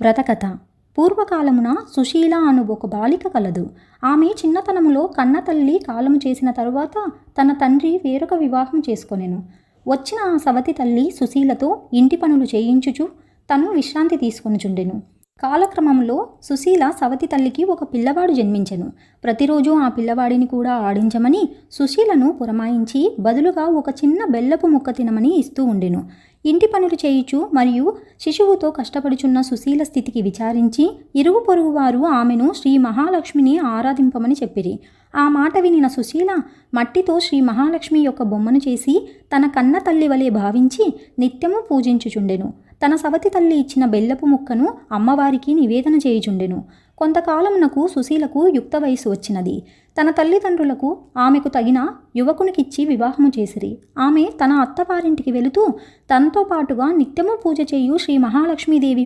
వ్రతకథ. పూర్వకాలమున సుశీల అను ఒక బాలిక కలదు. ఆమె చిన్నతనములో కన్న తల్లి కాలము చేసిన తరువాత తన తండ్రి వేరొక వివాహం చేసుకొనెను. వచ్చిన ఆ సవతి తల్లి సుశీలతో ఇంటి పనులు చేయించుచు తను విశ్రాంతి తీసుకొనుచుండెను. కాలక్రమంలో సుశీల సవతి తల్లికి ఒక పిల్లవాడు జన్మించెను. ప్రతిరోజు ఆ పిల్లవాడిని కూడా ఆడించమని సుశీలను పురమాయించి బదులుగా ఒక చిన్న బెల్లపు ముక్క తినమని ఇస్తూ ఉండెను. ఇంటి పనులు చేయుచు మరియు శిశువుతో కష్టపడుచున్న సుశీల స్థితికి విచారించి ఇరుగు పొరుగు వారు ఆమెను శ్రీ మహాలక్ష్మిని ఆరాధింపమని చెప్పిరి. ఆ మాట వినిన సుశీల మట్టితో శ్రీ మహాలక్ష్మి యొక్క బొమ్మను చేసి తన కన్న తల్లి వలె భావించి నిత్యము పూజించుచుండెను. తన సవతి తల్లి ఇచ్చిన బెల్లపు ముక్కను అమ్మవారికి నివేదన చేయుచుండెను. కొంతకాలమునకు సుశీలకు యుక్త వయసు వచ్చినది. తన తల్లిదండ్రులకు ఆమెకు తగిన యువకునికిచ్చి వివాహము చేసిరి. ఆమె తన అత్తవారింటికి వెళుతూ తనతో పాటుగా నిత్యము పూజ చేయు శ్రీ మహాలక్ష్మీదేవి